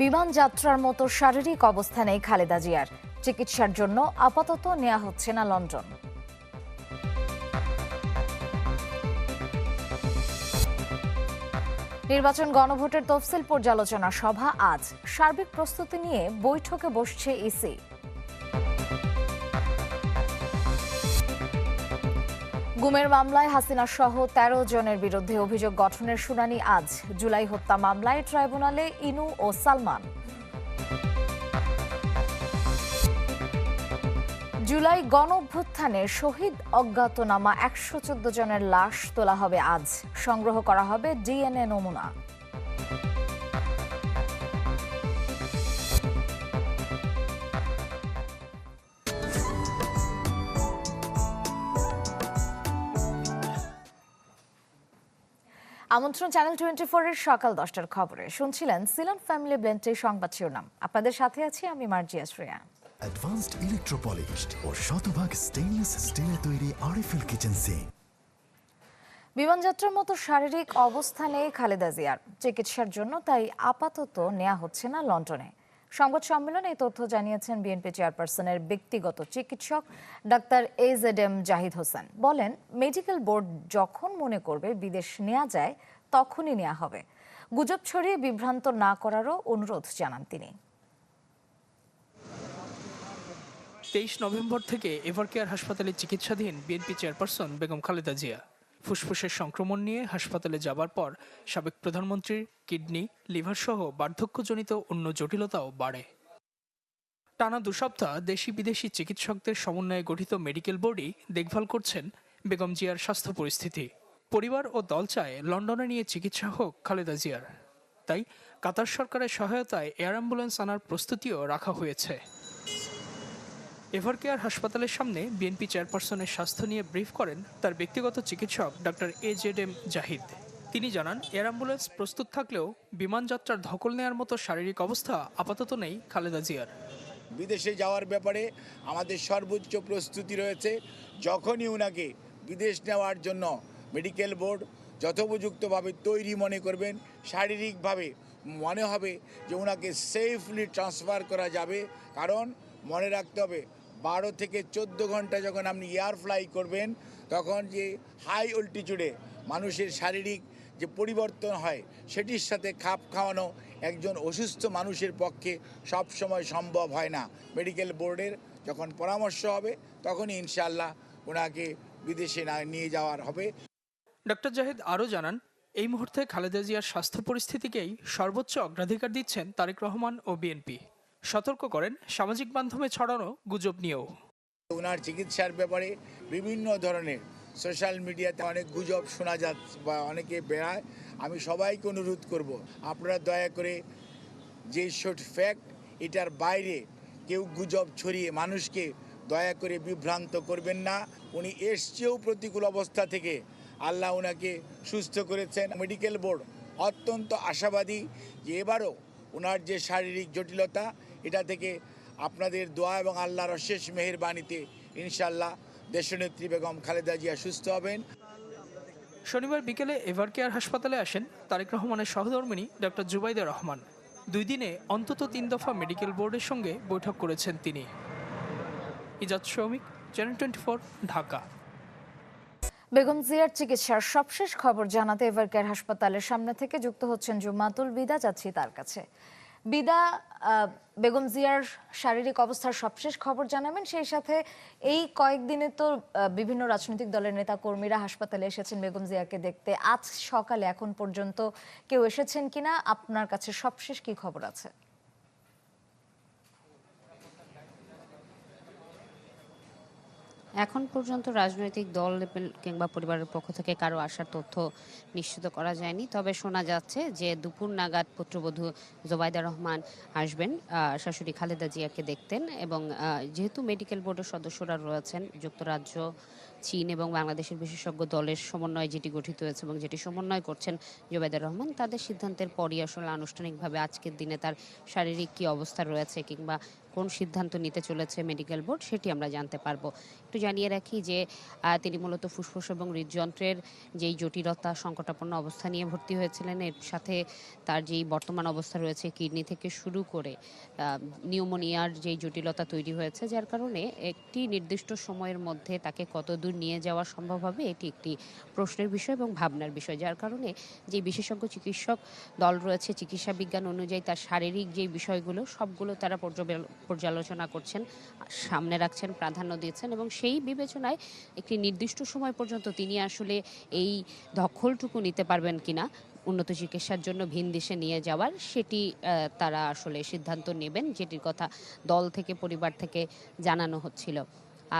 বিমান যাত্রার মতো শারীরিক অবস্থা নেই খালেদা জিয়ার। চিকিৎসার জন্য আপাতত নেওয়া হচ্ছে না লন্ডন। নির্বাচন গণভোটের তফসিল পর্যালোচনা সভা আজ। সার্বিক প্রস্তুতি নিয়ে বৈঠকে বসছে ইসি। গুমের মামলায় হাসিনা সহ তেরো জনের বিরুদ্ধে অভিযোগ গঠনের শুনানি আজ। জুলাই হত্যা মামলায় ট্রাইব্যুনালে ইনু ও সালমান। জুলাই গণ অভ্যুত্থানে শহীদ অজ্ঞাতনামা একশো চোদ্দ জনের লাশ তোলা হবে আজ। সংগ্রহ করা হবে ডিএনএ নমুনা। আমন্ত্রণ চ্যানেল টোয়েন্টি এর সকাল দশটার খবরে। শুনছিলেন সিলন ফ্যামিলি ব্লেন্টের সংবাদ শিরোনাম। আপনাদের সাথে আছি আমি মার্জিয়া শ্রেয়া। অ্যাডভান্সড ইলেকট্রোপলিশড ও শতভাগ স্টেইনলেস স্টিলে তৈরি আরএফএল কিচেন সিঙ্ক বিমানযাত্রার মতো শারীরিক অবস্থা নেই খালেদা জিয়ার। চিকিৎসার জন্য তাই আপাতত নেওয়া হচ্ছে না লন্ডনে। সংবাদ সম্মেলনে এই তথ্য জানিয়েছেন বিএনপি চেয়ারপারসনের ব্যক্তিগত চিকিৎসক doctor A Z M Zahid Hossain. বলেন, মেডিকেল বোর্ড যখন মনে করবে বিদেশ নেওয়া যায়, তখনই নেওয়া হবে। গুজব ছড়িয়ে বিভ্রান্ত না করারও অনুরোধ জানান তিনি। তেইশ নভেম্বর থেকে এভারকেয়ার হাসপাতালে চিকিৎসাধীন বিএনপি চেয়ারপারসন বেগম খালেদা জিয়া। ফুসফুসের সংক্রমণ নিয়ে হাসপাতালে যাবার পর সাবেক প্রধানমন্ত্রীর কিডনি লিভার সহ বার্ধক্যজনিত অন্য জটিলতাও বাড়ে। টানা দু সপ্তাহ দেশি বিদেশি চিকিৎসকদের সমন্বয়ে গঠিত মেডিকেল বোর্ডই দেখভাল করছেন বেগম জিয়ার স্বাস্থ্য পরিস্থিতি। পরিবার ও দল চায় লন্ডনে নিয়ে চিকিৎসা হোক খালেদা জিয়ার। তাই কাতার সরকারের সহায়তায় এয়ার অ্যাম্বুলেন্স আনার প্রস্তুতিও রাখা হয়েছে। এভারকেয়ার হাসপাতালের সামনে বিএনপি চেয়ারপারসনের স্বাস্থ্য নিয়ে ব্রিফ করেন তার ব্যক্তিগত চিকিৎসক doctor A Z M Zahid. তিনি জানান, এয়ার অ্যাম্বুলেন্স প্রস্তুত থাকলেও বিমান যাত্রার ধকল নেওয়ার মতো শারীরিক অবস্থা আপাতত নেই খালেদা জিয়ার। বিদেশে যাওয়ার ব্যাপারে আমাদের সর্বোচ্চ প্রস্তুতি রয়েছে। যখনই ওনাকে বিদেশ নেওয়ার জন্য মেডিকেল বোর্ড যথোপযুক্তভাবে তৈরি মনে করবেন, শারীরিকভাবে মনে হবে যে ওনাকে সেফলি ট্রান্সফার করা যাবে। কারণ মনে রাখতে হবে বারো থেকে চোদ্দ ঘণ্টা যখন আপনি এয়ার ফ্লাই করবেন, তখন যে হাই অল্টিচুডে মানুষের শারীরিক যে পরিবর্তন হয়, সেটির সাথে খাপ খাওয়ানো একজন অসুস্থ মানুষের পক্ষে সব সময় সম্ভব হয় না। মেডিকেল বোর্ডের যখন পরামর্শ হবে, তখনই ইনশাল্লাহ ওনাকে বিদেশে না নিয়ে যাওয়ার হবে। ডক্টর জাহেদ আরও জানান, এই মুহূর্তে খালেদা জিয়ার স্বাস্থ্য পরিস্থিতিকেই সর্বোচ্চ অগ্রাধিকার দিচ্ছেন তারেক রহমান ও বিএনপি। সতর্ক করেন সামাজিক মাধ্যমে ছড়ানো গুজব নিয়েও। ওনার চিকিৎসার ব্যাপারে বিভিন্ন ধরনের সোশ্যাল মিডিয়াতে অনেক গুজব শোনা যাচ্ছে বা অনেকে বেড়ায়। আমি সবাইকে অনুরোধ করব, আপনারা দয়া করে যে শর্ট ফ্যাক্ট এটার বাইরে কেউ গুজব ছড়িয়ে মানুষকে দয়া করে বিভ্রান্ত করবেন না। উনি এসছেও প্রতিকূল অবস্থা থেকে। আল্লাহ ওনাকে সুস্থ করেছেন। মেডিকেল বোর্ড অত্যন্ত আশাবাদী যে এবারও ওনার যে শারীরিক জটিলতা এটা থেকে আপনাদের দোয়া এবং আল্লাহর অশেষ মেহেরবানিতে ইনশাল্লাহ দেশনেত্রী বেগম খালেদা জিয়া সুস্থ হবেন। শনিবার বিকেলে এভারকেয়ার হাসপাতালে আসেন তারেক রহমানের সহধর্মিনী ডক্টর জুবাইদা রহমান। দুই দিনে অন্তত তিন দফা মেডিকেল বোর্ডের সঙ্গে বৈঠক করেছেন তিনি। ইজাজ শ্রমিক চ্যানেল টোয়েন্টি ঢাকা। বেগম জিয়ার চিকিৎসার সবশেষ খবর জানাতে এভারকেয়ার হাসপাতালের সামনে থেকে যুক্ত হচ্ছেন জুমাতুল বিদা যাচ্ছি তার কাছে। বিদা বেগম জিয়ার শারীরিক অবস্থার সবশেষ খবর জানাবেন। সেই সাথে এই কয়েকদিনে তো বিভিন্ন রাজনৈতিক দলের নেতা কর্মীরা হাসপাতালে এসেছেন বেগম জিয়াকে দেখতে। আজ সকালে এখন পর্যন্ত কেউ এসেছেন কিনা? আপনার কাছে সবশেষ কি খবর আছে? এখন পর্যন্ত রাজনৈতিক দল কিংবা পরিবারের পক্ষ থেকে কারও আসার তথ্য নিশ্চিত করা যায়নি। তবে শোনা যাচ্ছে যে দুপুর নাগাদ পুত্রবধূ জোবাইদা রহমান আসবেন শাশুড়ি খালেদা জিয়াকে দেখতেন এবং যেহেতু মেডিকেল বোর্ডের সদস্যরা রয়েছেন, যুক্তরাজ্য চীন এবং বাংলাদেশের বিশেষজ্ঞ দলের সমন্বয় যেটি গঠিত হয়েছে এবং যেটি সমন্বয় করছেন জোবেদার রহমান, তাদের সিদ্ধান্তের পরই আসলে আনুষ্ঠানিকভাবে আজকের দিনে তার শারীরিক কী অবস্থা রয়েছে কিংবা কোন সিদ্ধান্ত নিতে চলেছে মেডিকেল বোর্ড, সেটি আমরা জানতে পারব। একটু জানিয়ে রাখি যে তিনি মূলত ফুসফুস এবং হৃদযন্ত্রের যেই জটিলতা, সংকটাপন্ন অবস্থা নিয়ে ভর্তি হয়েছিলেন। এর সাথে তার যেই বর্তমান অবস্থা রয়েছে, কিডনি থেকে শুরু করে নিউমোনিয়ার যেই জটিলতা তৈরি হয়েছে, যার কারণে একটি নির্দিষ্ট সময়ের মধ্যে তাকে কত দূর নিয়ে যাওয়া সম্ভব হবে, এটি একটি প্রশ্নের বিষয় এবং ভাবনার বিষয়। যার কারণে যে বিশেষজ্ঞ চিকিৎসক দল রয়েছে, চিকিৎসা বিজ্ঞান অনুযায়ী তার শারীরিক যে বিষয়গুলো, সবগুলো তারা পর্যালোচনা করছেন, সামনে রাখছেন, প্রাধান্য দিয়েছেন এবং সেই বিবেচনায় একটি নির্দিষ্ট সময় পর্যন্ত তিনি আসলে এই দখলটুকু নিতে পারবেন কিনা, উন্নত চিকিৎসার জন্য ভিন দেশে নিয়ে যাওয়ার, সেটি তারা আসলে সিদ্ধান্ত নেবেন, যেটির কথা দল থেকে, পরিবার থেকে জানানো হচ্ছিল।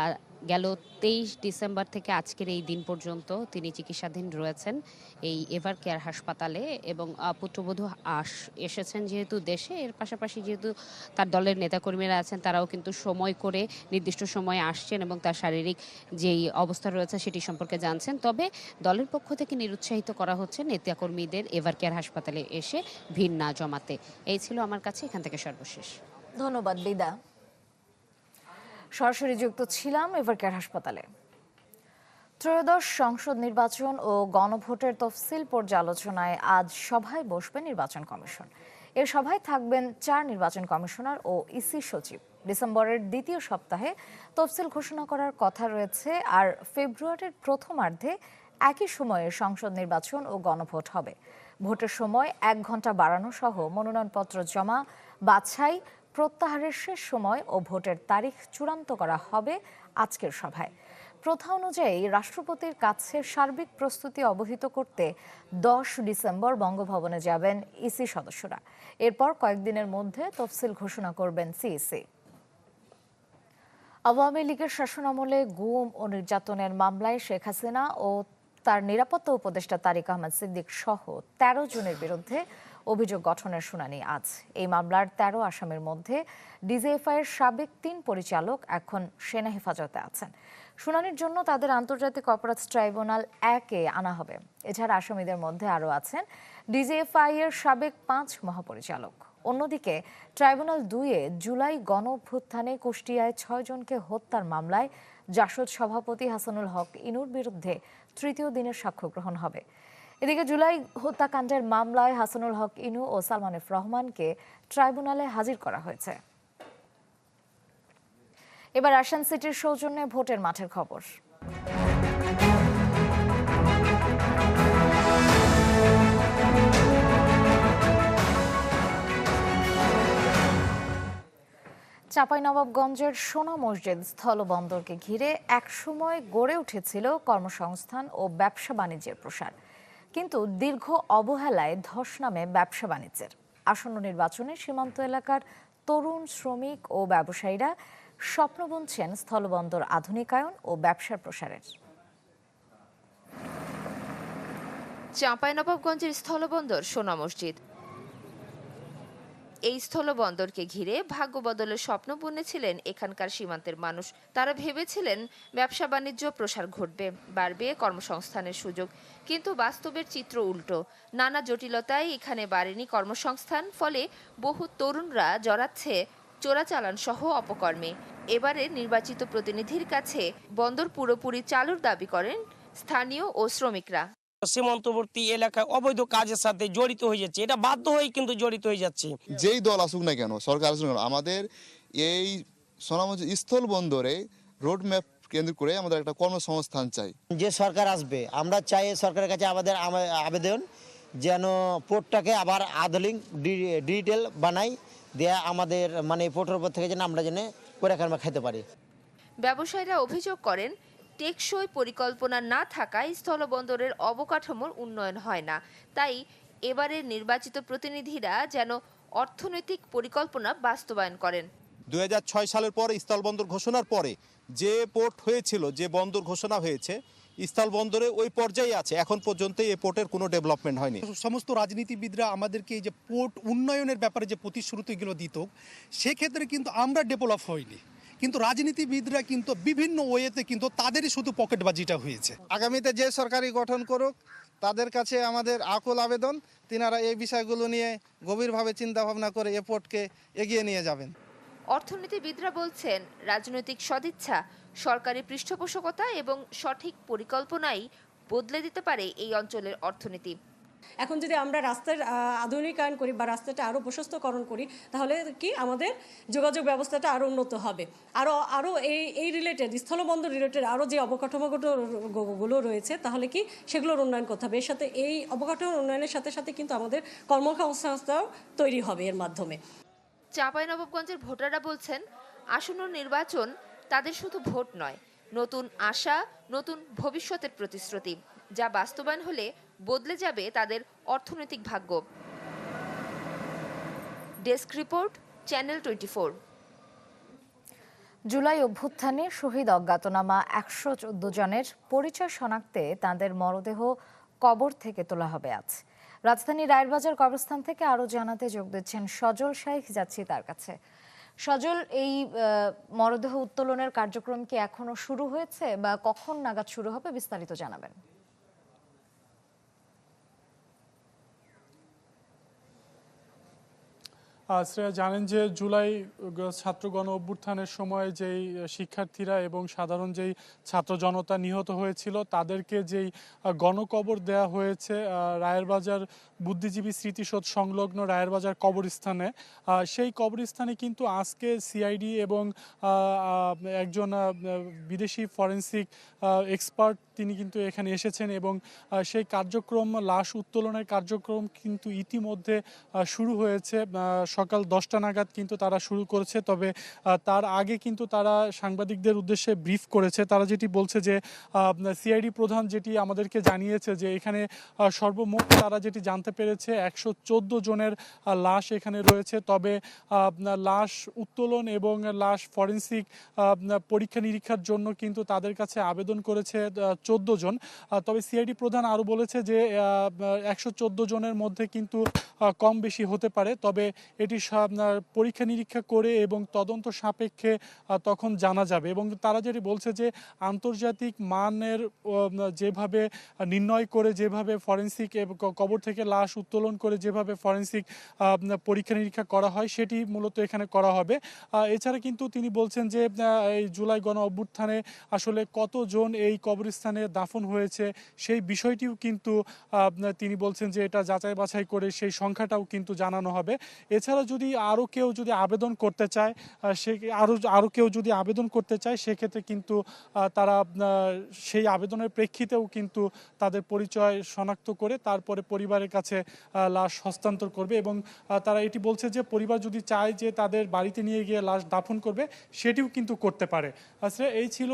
আর গেল তেইশ ডিসেম্বর থেকে আজকের এই দিন পর্যন্ত তিনি চিকিৎসাধীন রয়েছেন এই এভার কেয়ার হাসপাতালে এবং পুত্রবধূ আস, এসেছেন যেহেতু দেশে। এর পাশাপাশি যেহেতু তার দলের নেতাকর্মীরা আছেন, তারাও কিন্তু সময় করে, নির্দিষ্ট সময়ে আসছেন এবং তার শারীরিক যেই অবস্থা রয়েছে সেটি সম্পর্কে জানছেন। তবে দলের পক্ষ থেকে নিরুৎসাহিত করা হচ্ছে নেতাকর্মীদের এভার কেয়ার হাসপাতালে এসে ভিড় না জমাতে। এই ছিল আমার কাছে। এখান থেকে সর্বশেষ। ধন্যবাদ, বিদা। সরাসরি যুক্ত ছিলাম এভারকেয়ার হাসপাতালে। ত্রয়োদশ সংসদ নির্বাচন ও গণভোটের তফসিল পর্যালোচনায় আজ সভায় বসবে নির্বাচন কমিশন। এ সভায় থাকবেন চার নির্বাচন কমিশনার ও ইসি সচিব। ডিসেম্বরের দ্বিতীয় সপ্তাহে তফসিল ঘোষণা করার কথা রয়েছে আর ফেব্রুয়ারির প্রথমার্ধে একই সময়ে সংসদ নির্বাচন ও গণভোট হবে। ভোটের সময় এক ঘণ্টা বাড়ানো সহ মনোনয়নপত্র জমা, বাছাই প্রত্যাহারের শেষ সময় ও ভোটের তারিখ চূড়ান্ত করা হবে আজকের সভায়। প্রথা অনুযায়ী রাষ্ট্রপতির কাছে সার্বিক প্রস্তুতি অবহিত করতে দশ ডিসেম্বর বঙ্গভবনে যাবেন ইসি সদস্যরা। এরপর কয়েকদিনের মধ্যে তফসিল ঘোষণা করবেন সিইসি। আওয়ামী লীগের শাসনামলে গুম ও নির্যাতনের মামলায় শেখ হাসিনা ও তার নিরাপত্তা উপদেষ্টা তারিক আহমেদ সিদ্দিক সহ তেরো জনের বিরুদ্ধে অভিযোগ গঠনের শুনানি আজ। এই মামলার তেরো আসামির মধ্যে ডিজিএফআই এর সাবেক তিন পরিচালক এখন সেনা হেফাজতে আছেন। শুনানির জন্য তাদের আন্তর্জাতিক অপরাধ ট্রাইব্যুনাল একে আনা হবে। এছাড়া আসামিদের মধ্যে আরও আছেন ডিজিএফআই এর সাবেক পাঁচ মহাপরিচালক। অন্যদিকে ট্রাইব্যুনাল দুইয়ে জুলাই গণ অভ্যুত্থানে কুষ্টিয়ায় ছয় জনকে হত্যার মামলায় জাসদ সভাপতি হাসানুল হক ইনুর বিরুদ্ধে তৃতীয় দিনের সাক্ষ্য গ্রহণ হবে। এদিকে জুলাই হত্যাকাণ্ডের মামলায় হাসানুল হক ইনু ও সালমান এফ রহমানকে ট্রাইব্যুনালে হাজির করা হয়েছে। এবার আসান সিটির সৌজন্যে ভোটের মাঠের খবর। চাঁপাইনবাবগঞ্জের সোনা মসজিদ স্থলবন্দরকে ঘিরে একসময় গড়ে উঠেছিল কর্মসংস্থান ও ব্যবসা বাণিজ্যের প্রসার। কিন্তু দীর্ঘ অবহেলায় ধস নামে ব্যবসা বাণিজ্যের। আসন্ন নির্বাচনে সীমান্ত এলাকার তরুণ শ্রমিক ও ব্যবসায়ীরা স্বপ্ন বুনছেন স্থলবন্দর আধুনিকায়ন ও ব্যবসার প্রসারের। চাঁপাইনবাবগঞ্জের স্থলবন্দর সোনা মসজিদ। এই স্থলবন্দরকে ঘিরে ভাগ্য বদলের স্বপ্ন বুনেছিলেন এখানকার সীমান্তের মানুষ। তারা ভেবেছিলেন ব্যবসা বাণিজ্য প্রসার ঘটবে, বাড়বে কর্মসংস্থানের সুযোগ। কিন্তু বাস্তবের চিত্র উল্টো। নানা জটিলতায় এখানে বাড়েনি কর্মসংস্থান, ফলে বহু তরুণরা জড়াচ্ছে চোরাচালান সহ অপকর্মে। এবারে নির্বাচিত প্রতিনিধির কাছে বন্দর পুরোপুরি চালুর দাবি করেন স্থানীয় ও শ্রমিকরা। সীমান্তবর্তী এলাকায় অবৈধ কাজের সাথে জড়িত হয়ে যাচ্ছে। এটা বাধ্য হয়ে কিন্তু জড়িত হয়ে যাচ্ছে। যেই দল আসুক না কেন সরকার আসুক না আমাদের এই সোনামঞ্চ স্থল বন্দরে রোড ম্যাপ কেন্দ্র করে আমাদের একটা কর্মসংস্থান চাই। যে সরকার আসবে আমরা চাই সরকারের কাছে আমাদের আবেদন যেন পোর্টটাকে আবার আধুনিক ডি- ডিজিটাল বানাই দেয়া আমাদের মানে পোর্টের উপর থেকে যেন আমরা যেন করে খান খেতে পারি। ব্যবসায়ীরা অভিযোগ করেন টেকসই পরিকল্পনা না থাকায় স্থলবন্দরের অবকাঠামোর উন্নয়ন হয় না। তাই এবারের নির্বাচিত প্রতিনিধিরা যেন অর্থনৈতিক পরিকল্পনা বাস্তবায়ন করেন। দু হাজার ছয় সালের পরে স্থলবন্দর ঘোষণার পরে যে পোর্ট হয়েছিল যে বন্দর ঘোষণা হয়েছে স্থলবন্দরে ওই পর্যায়ে আছে। এখন পর্যন্ত এই পোর্টের কোনো ডেভেলপমেন্ট হয়নি। সমস্ত রাজনীতিবিদরা আমাদেরকে এই যে পোর্ট উন্নয়নের ব্যাপারে যে প্রতিশ্রুতিগুলো দিত সেক্ষেত্রে কিন্তু আমরা ডেভেলপ হইনি। কিন্তু রাজনীতিবিদরা কিন্তু বিভিন্ন ওয়েতে কিন্তু তাদেরই শুধু পকেটবাজিটা হয়েছে। আগামীতে যে সরকারি গঠন করুক তাদের কাছে আমাদের আকুল আবেদন তিনারা এই বিষয়গুলো নিয়ে গভীরভাবে চিন্তা ভাবনা করে এপোর্টকে এগিয়ে নিয়ে যাবেন। অর্থনীতিবিদরা বলছেন রাজনৈতিক সদিচ্ছা সরকারি পৃষ্ঠপোষকতা এবং সঠিক পরিকল্পনাই বদলে দিতে পারে এই অঞ্চলের অর্থনীতি। এখন যদি আমরা রাস্তার আধুনিকায়ন করি বা রাস্তাটা আরও প্রশস্তকরণ করি, তাহলে কি আমাদের যোগাযোগ ব্যবস্থাটা আরও উন্নত হবে। আরও আরও এই এই রিলেটেড স্থলবন্দর রিলেটেড আরও যে অবকাঠামোগতগুলো রয়েছে, তাহলে কি সেগুলোর উন্নয়ন করতে হবে। এর সাথে, এই অবকাঠামোর উন্নয়নের সাথে সাথে কিন্তু আমাদের কর্মসংস্থাও তৈরি হবে এর মাধ্যমে। চাঁপাইনবাবগঞ্জের ভোটাররা বলছেন, আসন্ন নির্বাচন তাদের শুধু ভোট নয়, নতুন আশা, নতুন ভবিষ্যতের প্রতিশ্রুতি, যা বাস্তবায়ন হলে বদলে যাবে তাদের অর্থনৈতিক ভাগ্য। Desk report, channel twenty July অভ্যুত্থানে শহীদ অজ্ঞাতনামা একশো চোদ্দ জনের পরিচয় শনাক্তে তাদের মরদেহ কবর থেকে তোলা হবে আজ। রাজধানী রায়েরবাজার কবরস্থান থেকে আরও জানাতে যোগ দিচ্ছেন সজল শাইখ, যাচ্ছি তার কাছে। সজল, এই মরদেহ উত্তোলনের কার্যক্রম কি এখনও শুরু হয়েছে বা কখন নাগাদ শুরু হবে বিস্তারিত জানাবেন। শ্রেয়া জানেন যে জুলাই ছাত্র গণ অভ্যুত্থানের সময় যেই শিক্ষার্থীরা এবং সাধারণ যেই ছাত্র জনতা নিহত হয়েছিল তাদেরকে যেই গণকবর দেয়া হয়েছে আহ, রায়েরবাজার বুদ্ধিজীবী স্মৃতিসৌধ সংলগ্ন রায়েরবাজার কবরস্থানে। সেই কবরস্থানে কিন্তু আজকে সিআইডি এবং একজন বিদেশি ফরেন্সিক এক্সপার্ট তিনি কিন্তু এখানে এসেছেন এবং সেই কার্যক্রম লাশ উত্তোলনের কার্যক্রম কিন্তু ইতিমধ্যে শুরু হয়েছে। সকাল দশটা নাগাদ কিন্তু তারা শুরু করেছে, তবে তার আগে কিন্তু তারা সাংবাদিকদের উদ্দেশ্যে ব্রিফ করেছে। তারা যেটি বলছে যে সিআইডি প্রধান যেটি আমাদেরকে জানিয়েছে যে, এখানে সর্বমোট তারা যেটি জানতে পেরেছে, একশো চোদ্দ জনের লাশ এখানে রয়েছে। তবে লাশ উত্তোলন এবং লাশ ফরেন্সিক পরীক্ষা নিরীক্ষার জন্য কিন্তু তাদের কাছে আবেদন করেছে চোদ্দ জন। তবে সিআইডি প্রধান আরও বলেছে যে একশো চোদ্দ জনের মধ্যে কিন্তু কম বেশি হতে পারে। তবে এটি সব, আপনার পরীক্ষা নিরীক্ষা করে এবং তদন্ত সাপেক্ষে তখন জানা যাবে। এবং তারা যেটি বলছে যে আন্তর্জাতিক মানের যেভাবে নির্ণয় করে যেভাবে ফরেন্সিক কবর থেকে লাশ উত্তোলন করে যেভাবে ফরেন্সিক পরীক্ষা নিরীক্ষা করা হয় সেটি মূলত এখানে করা হবে। এছাড়া কিন্তু তিনি বলছেন যে এই জুলাই গণ অভ্যুত্থানে আসলে কতজন এই কবরস্থানে দাফন হয়েছে সেই বিষয়টিও কিন্তু তিনি বলছেন যে এটা যাচাই বাছাই করে সেই সংখ্যাটাও কিন্তু জানানো হবে। এছাড়া যদি আরও কেউ যদি আবেদন করতে চায় সে আরও আরও কেউ যদি আবেদন করতে চায়, সেক্ষেত্রে কিন্তু তারা সেই আবেদনের প্রেক্ষিতেও কিন্তু তাদের পরিচয় শনাক্ত করে তারপরে পরিবারের কাছে লাশ হস্তান্তর করবে এবং তারা এটি বলছে যে পরিবার যদি চায় যে তাদের বাড়িতে নিয়ে গিয়ে লাশ দাফন করবে, সেটিও কিন্তু করতে পারে। আসলে এই ছিল